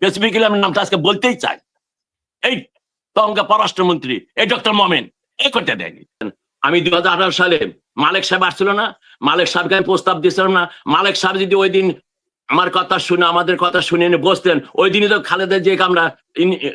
আমি নামটা আজকে বলতেই চাই। এই তঙ্গা পররাষ্ট্রমন্ত্রী এই ডক্টর মোমেন এই করতে দেয়নি। আমি দুই হাজার আঠারো সালে মালিক সাহেব আসছিল না মালিক সাহেবকে আমি প্রস্তাব দিয়েছিলাম না মালিক সাহেব যদি ওই দিন আমার কথা শুনে আমাদের কথা শুনে এনে বসতেন ওই দিনই তো খালেদা যে আমরা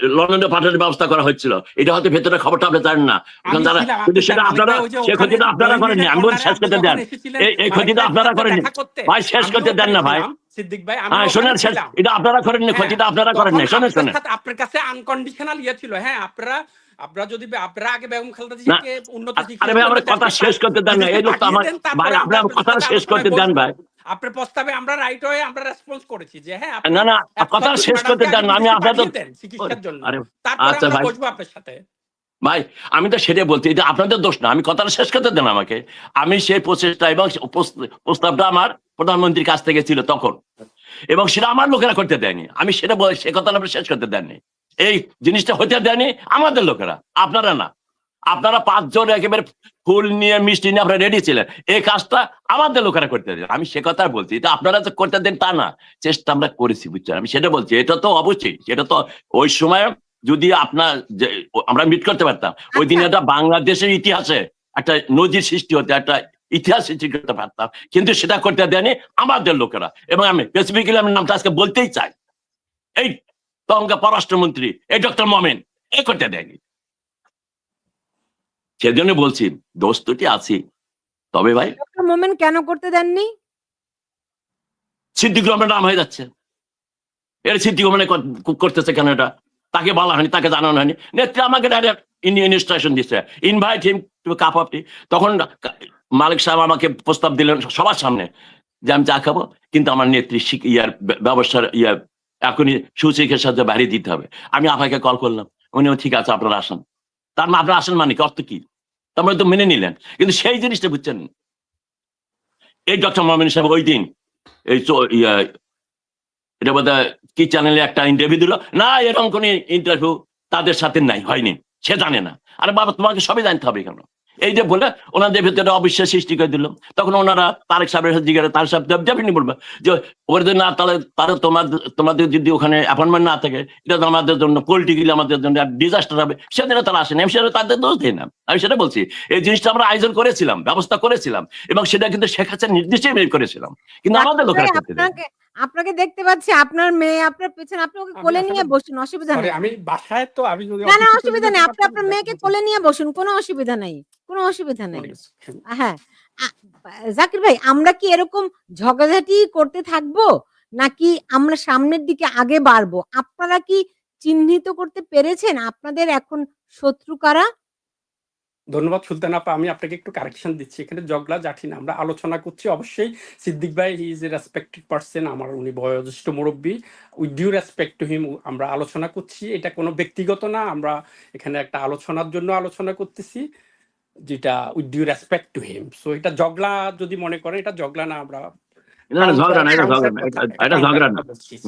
লন্ডনে পাঠানোর ব্যবস্থা করা হচ্ছিল। এটা হয়তো ভেতরে খবরটা আপনি জানেন না। যারা- কিন্তু সেটা আপনারা সে ক্ষতিটা আপনারা করেননি। আমি বলি শেষ করতে দেন। এই- ক্ষতিটা আপনারা করেননি। ভাই শেষ করতে দেন না ভাই। সিদ্দিক ভাই আমি হ্যাঁ শোনেন এটা আপনারা করেননি ক্ষতিটা আপনারা করেননি শোনেন শোনেন। আপনার কাছে আনকন্ডিশনাল ইয়ে ছিল। হ্যাঁ আপনারা আপনারা যদি আপনারা আগে বেগম খালেদা জিকে উন্নত আরে ভাই আমার কথা শেষ করতে দেন না এই লোক তো আমার ভাই আপনার সাথে শেষ করতে দেন ভাই। আপনার প্রস্তাবে আমরা রাইট হয়ে আমরা রেসপন্স করেছি যে হ্যাঁ না না কথা শেষ করতে দেন না আমি আপনার চিকিৎসার জন্য। তারপরে আচ্ছা আমরা ভাই। বসবো আপনার সাথে। ভাই, আমি তো সেটাই বলছি, এটা আপনাদের দোষ না, আমি কথাটা শেষ করতে দেন আমাকে। আমি সেই প্রচেষ্টা এবং প্রস্তাবটা আমার প্রধানমন্ত্রীর কাছ থেকে ছিল তখন। এবং সেটা আমার লোকেরা করতে দেয়নি। আমি সেটা সে কথা আপনি শেষ করতে দেননি। এই জিনিসটা হতে দেয়নি আমাদের লোকেরা, আপনারা না। আপনারা পাঁচজন একেবারে ফুল নিয়ে, মিষ্টি নিয়ে আপনারা রেডি ছিলেন। এই কাজটা আমাদের লোকেরা করতে দেন আমি সে কথা বলছি, এটা আপনারা তো করতে দেন তা না। চেষ্টা আমরা করেছি, বুঝছেন? আমি সেটা বলছি, এটা তো অবশ্যই, সেটা তো ওই সময় যদি আপনার আমরা মিট করতে পারতাম। ওই দিন আচ্ছা। একটা বাংলাদেশের ইতিহাসে একটা নজির সৃষ্টি হতে একটা ইতিহাস সৃষ্টি করতে পারতাম। কিন্তু সেটা করতে দেয়নি আমাদের লোকেরা। এবং আমি স্পেসিফিক্যালি আমি নামটা আজকে বলতেই চাই। এই তঙ্গা পররাষ্ট্রমন্ত্রী এই ডক্টর মোমেন এই করতে দেয়নি। সেজন্য বলছি দোস্তটি আছি। তবে ভাই ডক্টর মোমেন কেন করতে দেননি? সিদ্দিক রহমানের নাম হয়ে যাচ্ছে। এর সিদ্দিক রহমানে ক- করতেছে কেন এটা? তাকে বলা হয়নি তাকে জানানো হয়নি। নেত্রী আমাকে ডাইরেক্ট ইনস্ট্রাকশন দিচ্ছে invite him to cup of তখন মালিক সাহেব আমাকে প্রস্তাব দিলেন সবার সামনে যে আমি চা খাব কিন্তু আমার নেত্রী ইয়ার ব্য- ব্যবসার ইয়া এখনই সুচিকিৎসার বাইরে দিতে হবে। আমি আপনাকে কল করলাম। উনি বললেন, ঠিক আছে আপনারা আসেন। তার মানে আপনারা আসেন মানে কি? অর্থ কি? তারপরে তো মেনে নিলেন। কিন্তু সেই জিনিসটা বুঝছেন? এই ডক্টর মোহাম্মদ সাহেব ওই দিন এই এটা বোধ কি চ্যানেলে একটা ইন্টারভিউ দিল? না এরকম কোন ইন্টারভিউ তাদের সাথে নাই হয়নি। সে জানে না। আরে বাবা তোমাকে সবই জানতে হবে কেন এই যে বলে ওনাদের ভিতরে অবিশ্বাস সৃষ্টি করে দিল। তখন ওনারা তারেক সাহেবের সাথে জিজ্ঞাসা তারেক সাহেব ডেফিনেটলি বলবে যে ওর যদি না তাহলে তাহলে তোমাদের তোমাদের যদি ওখানে অ্যাপয়েন্টমেন্ট না থাকে এটা তো আমাদের জন্য পলিটিক্যালি আমাদের জন্য ডিজাস্টার হবে। সেদিন তারা আসেনি। আমি সেটা তাদের দোষ দিই না। আমি সেটা বলছি এই জিনিসটা আমরা আয়োজন করেছিলাম ব্যবস্থা করেছিলাম এবং সেটা কিন্তু শেখ হাসিনা নির্দিষ্টই বের করেছিলাম। কিন্তু আমাদের লোকেরা। আপনাকে দেখতে পাচ্ছি আপনার মেয়ে আপনার পেছনে আপনি ওকে কোলে নিয়ে বসুন অসুবিধা নেই। আমি বাসায় তো আমি যদি না না অসুবিধা নেই আপনি আপনার মেয়েকে কোলে নিয়ে বসুন কোনো অসুবিধা নেই কোনো অসুবিধা নেই। যেত। হ্যাঁ। জাকির ভাই আমরা কি এরকম ঝগড়াঝাটি করতে থাকব নাকি আমরা সামনের দিকে আগে বাড়বো? আপনারা কি চিহ্নিত করতে পেরেছেন? আপনাদের এখন শত্রু কারা? ধন্যবাদ সুলতান আপা, আমি আপনাকে একটু কারেকশন দিচ্ছি। এখানে জগলা জাঠি না আমরা আলোচনা করছি। অবশ্যই সিদ্দিক ভাই he is a respected person আমার উনি বয়োজ্যেষ্ঠ মুরব্বী। With due respect to him আমরা আলোচনা করছি। এটা কোনো ব্যক্তিগত না, আমরা এখানে একটা আলোচনার জন্য আলোচনা করতেছি, যেটা with due respect to him so এটা জগলা যদি মনে করেন এটা জগলা না, আমরা না না ঝগড়া না এটা ঝগড়া না এটা- এটা ঝগড়া না।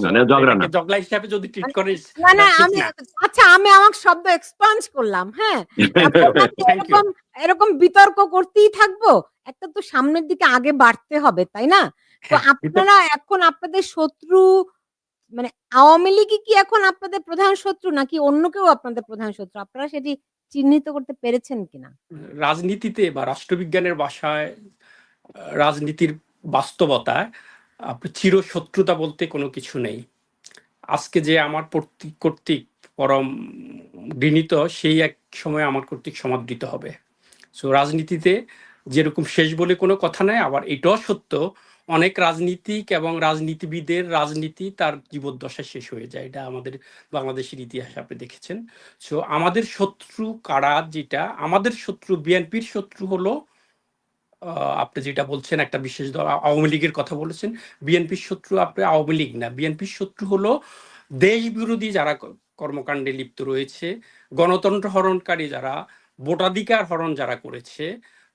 না, না, ঝগড়া না। জগলা হিসাবে যদি ট্রিট করে না না আমি আচ্ছা আমি আমার শব্দ এক্সপান্স করলাম হ্যাঁ? এরকম বিতর্ক করতেই থাকব একটা তো সামনের দিকে আগে বাড়তে হবে তাই না? তো হ্যাঁ, আপনারা এখন আপনাদের শত্রু মানে আওয়ামী লীগই কি এখন আপনাদের প্রধান শত্রু নাকি অন্য কেউ আপনাদের প্রধান শত্রু? আপনারা সেটি চিহ্নিত করতে পেরেছেন কিনা? রাজনীতিতে বা রাষ্ট্রবিজ্ঞানের ভাষায় রাজনীতির বাস্তবতায় আপনার চির শত্রুতা বলতে কোনো কিছু নেই। আজকে যে আমার কর্তৃক পরম ঘৃণিত, সেই এক সময় আমার কর্তৃক সমাদৃত হবে। সো রাজনীতিতে যেরকম শেষ বলে কোনো কথা নাই, আবার এটাও সত্য, অনেক রাজনীতিক এবং রাজনীতিবিদের রাজনীতি তার জীবদ্দশায় শেষ হয়ে যায়। এটা আমাদের বাংলাদেশের ইতিহাসে আপনি দেখেছেন। সো আমাদের শত্রু কারা যেটা? আমাদের শত্রু, বিএনপির শত্রু হলো আপনি যেটা বলছেন, একটা বিশেষ দল আওয়ামী লীগের কথা বলেছেন। বিএনপির শত্রু আপনি আওয়ামী লীগ না। বিএনপির শত্রু হলো দেশ বিরোধী যারা কর্মকাণ্ডে লিপ্ত রয়েছে, গণতন্ত্র হরণকারী যারা, ভোটাধিকার হরণ যারা করেছে,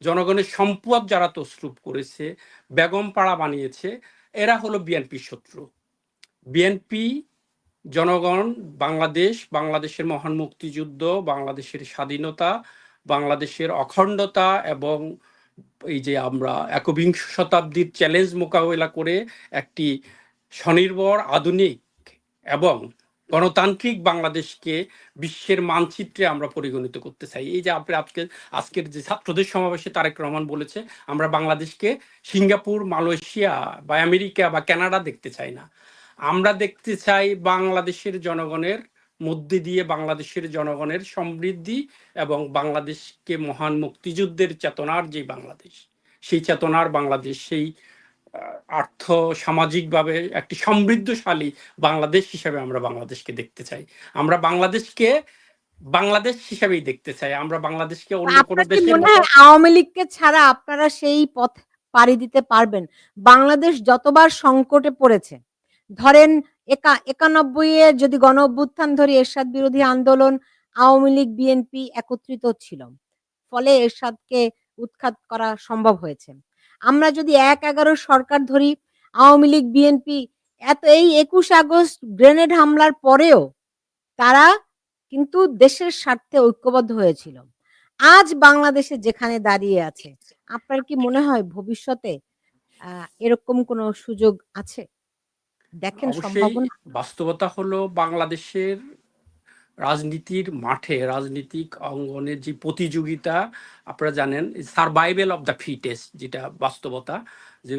জনগণের সম্পদ যারা তসরুপ করেছে, বেগম পাড়া বানিয়েছে, এরা হলো বিএনপির শত্রু। বিএনপি, জনগণ, বাংলাদেশ, বাংলাদেশের মহান মুক্তিযুদ্ধ, বাংলাদেশের স্বাধীনতা, বাংলাদেশের অখণ্ডতা এবং এই যে আমরা একবিংশ শতাব্দীর চ্যালেঞ্জ মোকাবেলা করে একটি স্বনির্ভর, আধুনিক এবং গণতান্ত্রিক বাংলাদেশকে বিশ্বের মানচিত্রে আমরা পরিগণিত করতে চাই। এই যে আপনি আজকে, আজকের যে ছাত্রদের সমাবেশে তারেক রহমান বলেছে, আমরা বাংলাদেশকে সিঙ্গাপুর, মালয়েশিয়া বা আমেরিকা বা কানাডা দেখতে চাই না। আমরা দেখতে চাই বাংলাদেশের জনগণের মধ্যে দিয়ে বাংলাদেশের জনগণের সমৃদ্ধি এবং বাংলাদেশকে মহান মুক্তিযুদ্ধের চেতনার যে বাংলাদেশ সেই চেতনার বাংলাদেশ সেই আর্থ সামাজিকভাবে একটি সমৃদ্ধশালী বাংলাদেশ হিসেবে আমরা বাংলাদেশকে দেখতে চাই। আমরা বাংলাদেশকে বাংলাদেশ হিসেবেই দেখতে চাই। আমরা বাংলাদেশকে অন্য কোনো মতো আওয়ামী লীগকে ছাড়া আপনারা সেই পথ পাড়ি দিতে পারবেন? বাংলাদেশ যতবার সংকটে পড়েছে ধরেন একা একানব্বই এ যদি গণ অভ্যুত্থান ধরি এরশাদ বিরোধী আন্দোলন আওয়ামী লীগ, বিএনপি একত্রিত ছিল, ফলে এরশাদকে উৎখাত করা সম্ভব হয়েছে। আমরা যদি এক এগারো সরকার ধরি, আওয়ামী লীগ, বিএনপি, এত এই একুশ আগস্ট গ্রেনেড হামলার পরেও তারা কিন্তু দেশের স্বার্থে ঐক্যবদ্ধ হয়েছিল। আজ বাংলাদেশে যেখানে দাঁড়িয়ে আছে, আপনার কি মনে হয় ভবিষ্যতে এরকম কোনো সুযোগ আছে? দেখেন সম্ভাবনা। বাস্তবতা হলো বাংলাদেশের রাজনীতির মাঠে রাজনীতিক অঙ্গনে যে প্রতিযোগিতা আপনারা জানেন সার্ভাইভেল অফ দ্য ফিটেস্ট যেটা বাস্তবতা যে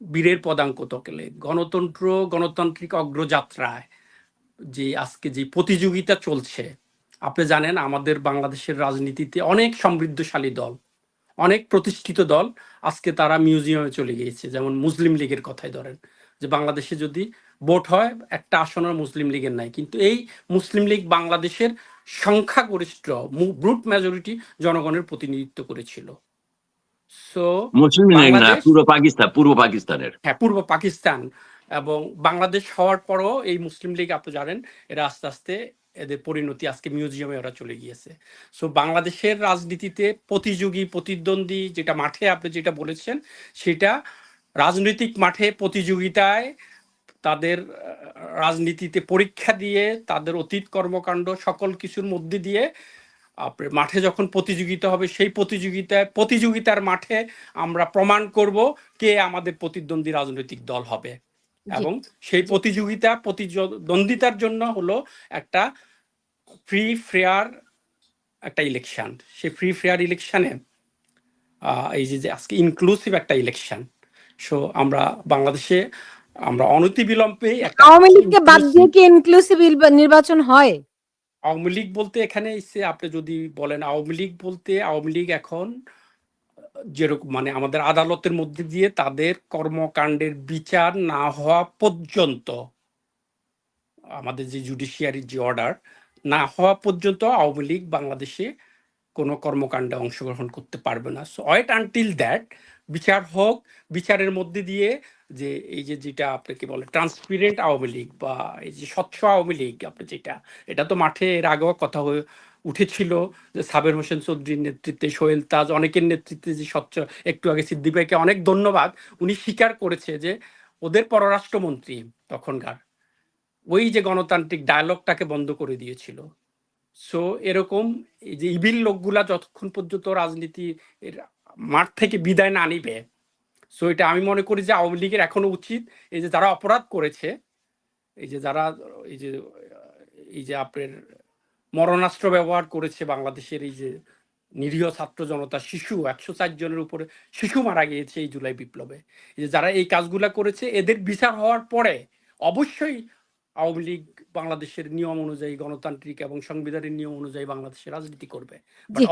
বীরের পদাঙ্ক তকেলে গণতন্ত্র গণতান্ত্রিক অগ্রযাত্রায় যে আজকে যে প্রতিযোগিতা চলছে। আপনি জানেন আমাদের বাংলাদেশের রাজনীতিতে অনেক সমৃদ্ধশালী দল অনেক প্রতিষ্ঠিত দল আজকে তারা মিউজিয়ামে চলে গিয়েছে যেমন মুসলিম লীগের কথাই ধরেন। যে বাংলাদেশে যদি ভোট হয় একটা আসনের মুসলিম লীগের নাই। কিন্তু এই মুসলিম লীগ বাংলাদেশের সংখ্যাগরিষ্ঠ ব্রুট মেজরিটি জনগণের প্রতিনিধিত্ব করেছিল। সো মুসলিম লীগ না পূর্ব পাকিস্তান পূর্ব পাকিস্তানের। হ্যাঁ পূর্ব পাকিস্তান এবং বাংলাদেশ হওয়ার পরও এই মুসলিম লীগ আপনি জানেন এরা আস্তে আস্তে এদের পরিণতি আজকে মিউজিয়ামে ওরা চলে গিয়েছে। সো বাংলাদেশের রাজনীতিতে প্রতিযোগী প্রতিদ্বন্দ্বী যেটা মাঠে আপনি যেটা বলেছেন সেটা রাজনৈতিক মাঠে প্রতিযোগিতায় তাদের রাজনীতিতে পরীক্ষা দিয়ে তাদের অতীত কর্মকাণ্ড সকল কিছুর মধ্যে দিয়ে মাঠে যখন প্রতিযোগিতা হবে সেই প্রতিযোগিতায় প্রতিযোগিতার মাঠে আমরা প্রমাণ করব কে আমাদের প্রতিদ্বন্দ্বী রাজনৈতিক দল হবে। এবং সেই প্রতিযোগিতা প্রতিদ্বন্দ্বিতার জন্য হলো একটা ফ্রি ফেয়ার একটা ইলেকশন সেই ফ্রি ফেয়ার ইলেকশনে এই যে যে আজকে ইনক্লুসিভ একটা ইলেকশন সো আমরা বাংলাদেশে আমরা অনতিবিলম্বে একটা আওয়ামী লীগকে বাদ দিয়ে কি ইনক্লুসিভ নির্বাচন হয়? আওয়ামী লীগ বলতে এখানে এসে আপনি যদি বলেন আওয়ামী লীগ বলতে আওয়ামী লীগ এখন যেরকম মানে আমাদের আদালতের মধ্যে দিয়ে তাদের কর্মকাণ্ডের বিচার না হওয়া পর্যন্ত আমাদের যে জুডিশিয়ারির যে অর্ডার না হওয়া পর্যন্ত আওয়ামী লীগ বাংলাদেশে কোনো কর্মকাণ্ডে অংশগ্রহণ করতে পারবে না। সো ওয়েট আনটিল দ্যাট বিচার হোক, বিচারের মধ্যে দিয়ে যে এই যে যেটা আপনাকে বলে ট্রান্সপিরেন্ট আওয়ামী লীগ বা এই যে স্বচ্ছ আওয়ামী লীগ আপনি যেটা, এটা তো মাঠে এর আগেও কথা হয়ে উঠেছিল যে সাবের হোসেন চৌধুরীর নেতৃত্বে সোহেল তাজ অনেকের নেতৃত্বে যে স্বচ্ছ, একটু আগে সিদ্দিক ভাইকে অনেক ধন্যবাদ, উনি স্বীকার করেছে যে ওদের পররাষ্ট্রমন্ত্রী তখনকার, ওই যে গণতান্ত্রিক ডায়ালগটাকে বন্ধ করে দিয়েছিল। সো এরকম এই যে ইভিল লোকগুলা যতক্ষণ পর্যন্ত রাজনীতি এর মাঠ থেকে বিদায় না নিবে। সো এটা আমি মনে করি যে আওয়ামী লীগের এখনও উচিত। এই যে যারা অপরাধ করেছে এই যে যারা এই যে এই যে আপনার মরণাস্ত্র ব্যবহার করেছে বাংলাদেশের এই যে নিরীহ ছাত্র জনতা শিশু একশো ষাট জনের উপরে শিশু মারা গিয়েছে এই জুলাই বিপ্লবে। এই যে যারা এই কাজগুলা করেছে এদের বিচার হওয়ার পরে অবশ্যই আওয়ামী লীগ বাংলাদেশের নিয়ম অনুযায়ী গণতান্ত্রিক এবং সংবিধানের নিয়ম অনুযায়ী বাংলাদেশে রাজনীতি করবে।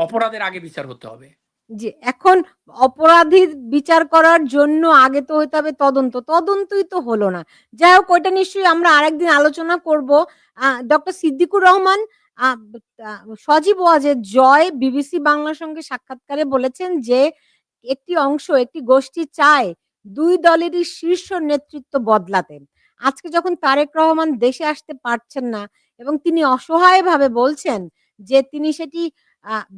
অপরাধের আগে বিচার হতে হবে। যে এখন অপরাধীর বিচার করার জন্য আগে তো হতে হবে তদন্ত। তদন্তই তো হলো না। যাই হোক ওইটা নিশ্চয়ই আমরা আরেকদিন আলোচনা করব। ডক্টর সিদ্দিকুর রহমান সজীব ওয়াজের জয় বিবিসি বাংলার সঙ্গে সাক্ষাৎকারে বলেছেন যে একটি অংশ, একটি গোষ্ঠী চায় দুই দলেরই শীর্ষ নেতৃত্ব বদলাতে। আজকে যখন তারেক রহমান দেশে আসতে পারছেন না এবং তিনি অসহায়ভাবে বলছেন যে তিনি সেটি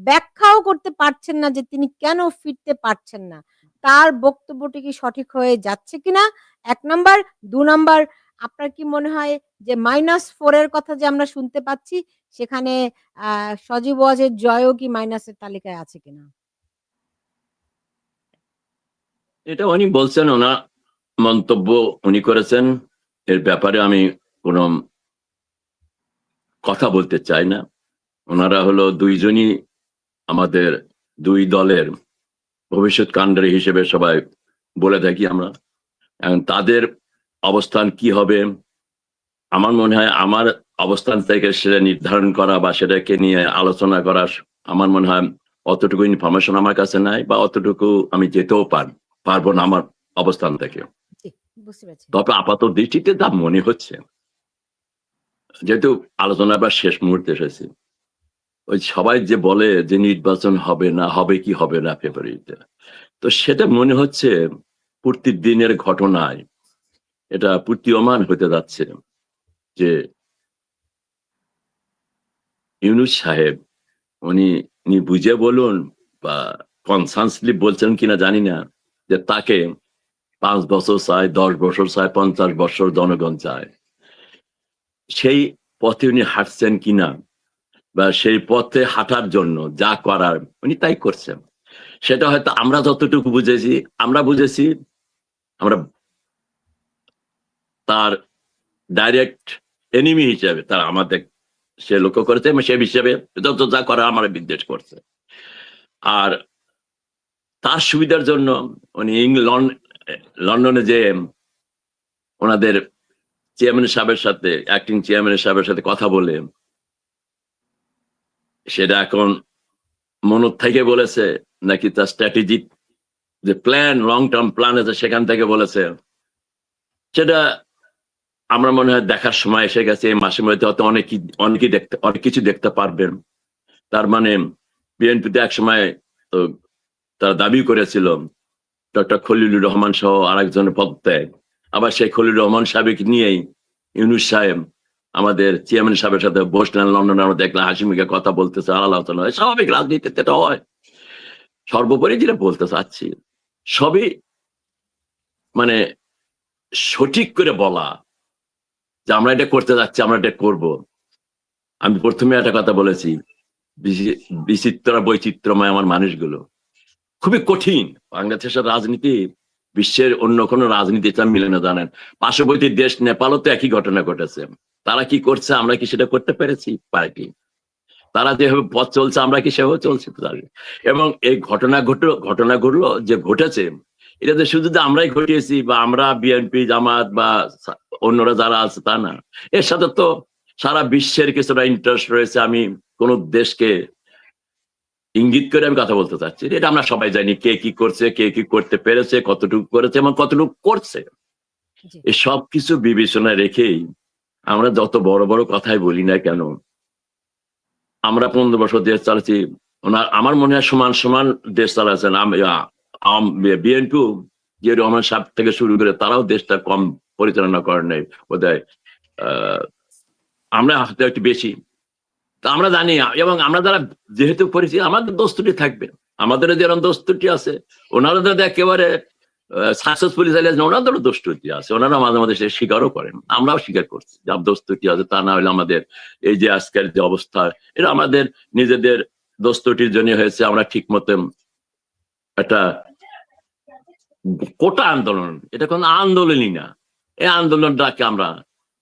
ব্যাখ্যাও করতে পারছেন না যে তিনি কেন ফিরতে পারছেন না। তার বক্তব্যটি কি সঠিক হয়ে যাচ্ছে কিনা? এক নাম্বার। দু নাম্বার, আপনার কি মনে হয় যে মাইনাস ফোর এর কথা যে আমরা শুনতে পাচ্ছি, সেখানে সজীব ওয়াজের জয়ও কি মাইনাসের তালিকায় আছে কিনা? এটা উনি বলছেন, ওনার মন্তব্য উনি করেছেন। এর ব্যাপারে আমি কোনো কথা বলতে চাই না। ওনারা হলো দুইজনই আমাদের দুই দলের ভবিষ্যৎ কাণ্ডারী হিসেবে সবাই বলে থাকি আমরা। তাদের অবস্থান কি হবে? আমার মনে হয় আমার অবস্থান থেকে সেটা নির্ধারণ করা বা সেটাকে নিয়ে আলোচনা করা আমার মনে হয় অতটুকু ইনফরমেশন আমার কাছে নাই বা অতটুকু আমি যেতেও পার পারব না আমার অবস্থান থেকে। তবে আপাত দৃষ্টিতে তা মনে হচ্ছে যেহেতু আলোচনা আবার শেষ মুহূর্তে এসেছে। ওই সবাই যে বলে যে নির্বাচন হবে না, হবে কি হবে না ফেব্রুয়ারিতে তো সেটা মনে হচ্ছে প্রতিদিনের ঘটনায় এটা প্রতীয়মান হতে যাচ্ছে যে ইউনুস সাহেব, উনি উনি বুঝে বলুন বা কনসান্সলি বলছেন কিনা জানি না যে তাকে পাঁচ বছর চায়, দশ বছর চায়, পঞ্চাশ বছর জনগণ চায়। সেই পথে উনি হাঁটছেন কিনা বা সেই পথে হাঁটার জন্য যা করার, উনি তাই করছেন। সেটা হয়তো আমরা যতটুকু বুঝেছি, আমরা বুঝেছি, আমরা তার ডাইরেক্ট এনিমি হিসেবে, তার আমাদের সে লক্ষ্য করেছে এবং সে হিসেবে যত যা করা আমার বিদ্বেষ করছে। আর তার সুবিধার জন্য উনি ইংল্যান্ড লন্ডনে যে ওনাদের চেয়ারম্যান সাহেবের সাথে অ্যাক্টিং চেয়ারম্যান সাহেবের সাথে কথা বলে সেটা এখন মনত থেকে বলেছে, নাকি তার স্ট্র্যাটেজিক যে প্ল্যান লং টার্ম প্ল্যান আছে সেখান থেকে বলেছে। সেটা আমরা মনে হয় দেখার সময় এসে গেছে, এই মাসের মধ্যে হয়তো অনেকই অনেকেই দেখতে অনেক কিছু দেখতে পারবেন। তার মানে বিএনপিতে এক সময় তো তারা দাবি করেছিল, ডক্টর খলিলুর রহমান সহ আরেকজনের পদত্যাগ। আবার সেই খলিলুর রহমান সাহেবকে নিয়েই ইউনুস সাহেব আমাদের চেয়ারম্যান সাহেবের সাথে বসলেন লন্ডনে আমরা দেখলাম হাসি মুখে কথা বলতেছে আলোচনা স্বাভাবিক রাজনীতিতে এটা হয়। সর্বোপরি যেটা বলতে চাচ্ছি, সবই মানে সঠিক করে বলা যে আমরা এটা করতে যাচ্ছি, আমরা এটা করব। আমি প্রথমে একটা কথা বলেছি, বিচি- বিচিত্র বৈচিত্র্যময় আমার মানুষগুলো। খুবই কঠিন, বাংলাদেশের রাজনীতি, বিশ্বের অন্য কোনো রাজনীতিটা মিলে না, জানেন। পার্শ্ববর্তী দেশ নেপালও তো একই ঘটনা ঘটেছে। তারা কি করছে? আমরা কি সেটা করতে পেরেছি? পারি তারা যেভাবে পথ চলছে আমরা কি সেভাবে চলছি? এবং এই ঘটনা ঘটলো ঘটনা ঘটলো যে ঘটেছে এটা তো শুধু যে আমরাই ঘটিয়েছি বা আমরা বিএনপি জামাত বা অন্যরা যারা আছে তা না। এর সাথে তো সারা বিশ্বের কিছুটা ইন্টারেস্ট রয়েছে। আমি কোন দেশকে ইঙ্গিত করে আমি কথা বলতে চাচ্ছি এটা আমরা সবাই জানি কে কি করছে কে কি করতে পেরেছে কতটুকু করেছে এবং কতটুকু করছে। এই সব কিছু বিবেচনায় রেখেই আমরা যত বড় বড় কথাই বলি না কেন, আমরা পনেরো বছর দেশ চালাচ্ছি, ওনার আমার মনে হয় সমান সমান দেশ চালাচ্ছেন। বিএনপি যে রহমান সাহেব থেকে শুরু করে তারাও দেশটা কম পরিচালনা করেন নাই বোধহয়। আমরা হয়তো একটু বেশি। তা আমরা জানি, এবং আমরা যারা যেহেতু পরিচিত, আমাদের দোস্তুটি থাকবে। আমাদের যেরকম দোস্তুটি আছে ওনারা তো একেবারে সাকসেসফুলি চালিয়েছেন ওনাদেরও দোস্তুটি আছে। ওনারা মাঝে মাঝে সে স্বীকারও করেন। আমরাও স্বীকার করছি যে দোস্তুটি আছে, তা না হলে আমাদের এই যে আজকের যে অবস্থা, এটা আমাদের নিজেদের দোস্তুটির জন্য হয়েছে। আমরা ঠিক মতো একটা কোটা আন্দোলন, এটা কোনো আন্দোলনই না। এই আন্দোলনটাকে আমরা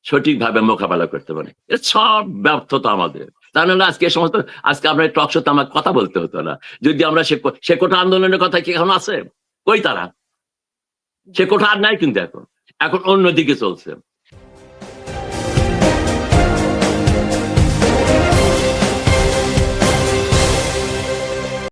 সঠিকভাবে মোকাবেলা করতে পারি। এটা সব ব্যর্থতা আমাদের। তা নাহলে আজকে সমস্ত, আজকে আমরা টক শোতে আমার কথা বলতে হতো না। যদি আমরা সে কোটা আন্দোলনের কথা কি এখন আছে? কই তারা? সে কোঠা আর নাই কিন্তু এখন। এখন অন্যদিকে চলছে।